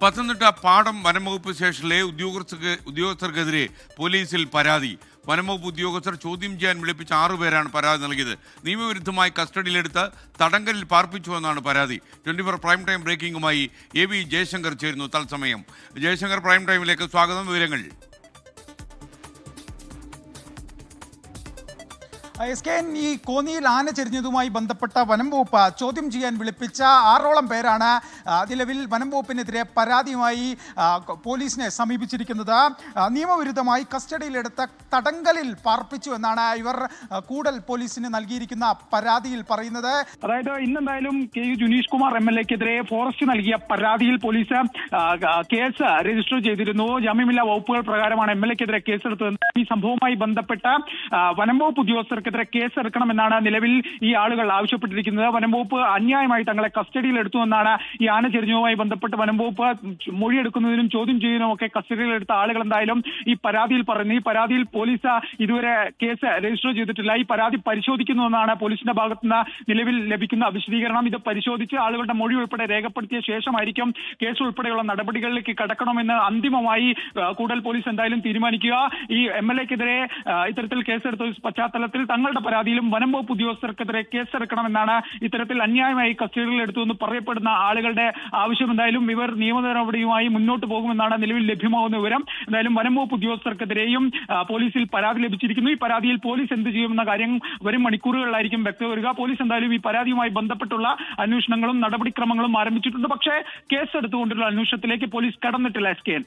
പത്തനംതിട്ട പാടം വനംവകുപ്പ് സ്റ്റേഷനിലെ ഉദ്യോഗസ്ഥർക്ക് ഉദ്യോഗസ്ഥർക്കെതിരെ പോലീസിൽ പരാതി. വനംവകുപ്പ് ഉദ്യോഗസ്ഥർ ചോദ്യം ചെയ്യാൻ വിളിപ്പിച്ച ആറുപേരാണ് പരാതി നൽകിയത്. നിയമവിരുദ്ധമായി കസ്റ്റഡിയിലെടുത്ത് തടങ്കലിൽ പാർപ്പിച്ചുവെന്നാണ് പരാതി. ട്വന്റി ഫോർ പ്രൈം ടൈം ബ്രേക്കിംഗുമായി എ വി ജയശങ്കർ ചേരുന്നു. തത്സമയം ജയശങ്കർ പ്രൈം ടൈമിലേക്ക് സ്വാഗതം. വിവരങ്ങൾ എസ് കെ എൻ ഈ കോന്നിയിൽ ആന ചെരിഞ്ഞതുമായി ബന്ധപ്പെട്ട വനം വകുപ്പ് ചോദ്യം ചെയ്യാൻ വിളിപ്പിച്ച ആറോളം പേരാണ് നിലവിൽ വനം വകുപ്പിനെതിരെ പരാതിയുമായി പോലീസിനെ സമീപിച്ചിരിക്കുന്നത്. നിയമവിരുദ്ധമായി കസ്റ്റഡിയിലെടുത്ത തടങ്കലിൽ പാർപ്പിച്ചു എന്നാണ് ഇവർ കൂടൽ പോലീസിന് നൽകിയിരിക്കുന്ന പരാതിയിൽ പറയുന്നത്. അതായത് ഇന്നെന്തായാലും K U Juneesh Kumar M L എക്കെതിരെ forest നൽകിയ പരാതിയിൽ പോലീസ് കേസ് രജിസ്റ്റർ ചെയ്തിരുന്നു. ജാമ്യമില്ലാ വകുപ്പുകൾ പ്രകാരമാണ് എം എൽ എക്കെതിരെ കേസെടുത്തത് ഈ സംഭവവുമായി ബന്ധപ്പെട്ട വനം വകുപ്പ് ഉദ്യോഗസ്ഥർക്കെതിരെ കേസെടുക്കണമെന്നാണ് നിലവിൽ ഈ ആളുകൾ ആവശ്യപ്പെട്ടിരിക്കുന്നത്. വനം വകുപ്പ് അന്യായമായി തങ്ങളെ കസ്റ്റഡിയിൽ എടുത്തുവെന്നാണ് ഈ ആന ചെരിഞ്ഞതുമായി ബന്ധപ്പെട്ട് വനം വകുപ്പ് മൊഴിയെടുക്കുന്നതിനും ചോദ്യം ചെയ്യുന്നതിനും ഒക്കെ കസ്റ്റഡിയിൽ എടുത്ത ആളുകൾ എന്തായാലും ഈ പരാതിയിൽ പറയുന്നു. ഈ പരാതിയിൽ പോലീസ് ഇതുവരെ കേസ് രജിസ്റ്റർ ചെയ്തിട്ടില്ല. ഈ പരാതി പരിശോധിക്കുന്നുവെന്നാണ് പോലീസിന്റെ ഭാഗത്തുനിന്ന് നിലവിൽ ലഭിക്കുന്ന വിശദീകരണം. ഇത് പരിശോധിച്ച് ആളുകളുടെ മൊഴി ഉൾപ്പെടെ രേഖപ്പെടുത്തിയ ശേഷമായിരിക്കും കേസ് ഉൾപ്പെടെയുള്ള നടപടികളിലേക്ക് കടക്കണമെന്ന് അന്തിമമായി കൂടൽ പോലീസ് എന്തായാലും തീരുമാനിക്കുക. ഈ എം എൽ എക്കെതിരെ ഇത്തരത്തിൽ കേസെടുത്ത പശ്ചാത്തലത്തിൽ തങ്ങളുടെ പരാതിയിലും വനം വകുപ്പ് ഉദ്യോഗസ്ഥർക്കെതിരെ കേസെടുക്കണമെന്നാണ് ഇത്തരത്തിൽ അന്യായമായി കസ്റ്റഡിയിൽ എടുത്തുവെന്ന് പറയപ്പെടുന്ന ആളുകളുടെ ആവശ്യം. എന്തായാലും ഇവർ നിയമ നടപടിയുമായി മുന്നോട്ട് പോകുമെന്നാണ് നിലവിൽ ലഭ്യമാകുന്ന വിവരം. എന്തായാലും വനം വകുപ്പ് ഉദ്യോഗസ്ഥർക്കെതിരെയും പോലീസിൽ പരാതി ലഭിച്ചിരിക്കുന്നു. ഈ പരാതിയിൽ പോലീസ് എന്ത് ചെയ്യുമെന്ന കാര്യം വരും മണിക്കൂറുകളിലായിരിക്കും വ്യക്തത വരിക. പോലീസ് എന്തായാലും ഈ പരാതിയുമായി ബന്ധപ്പെട്ടുള്ള അന്വേഷണങ്ങളും നടപടിക്രമങ്ങളും ആരംഭിച്ചിട്ടുണ്ട്. പക്ഷേ കേസ് എടുത്തുകൊണ്ടുള്ള അന്വേഷണത്തിലേക്ക് പോലീസ് കടന്നിട്ടില്ല എസ് കെ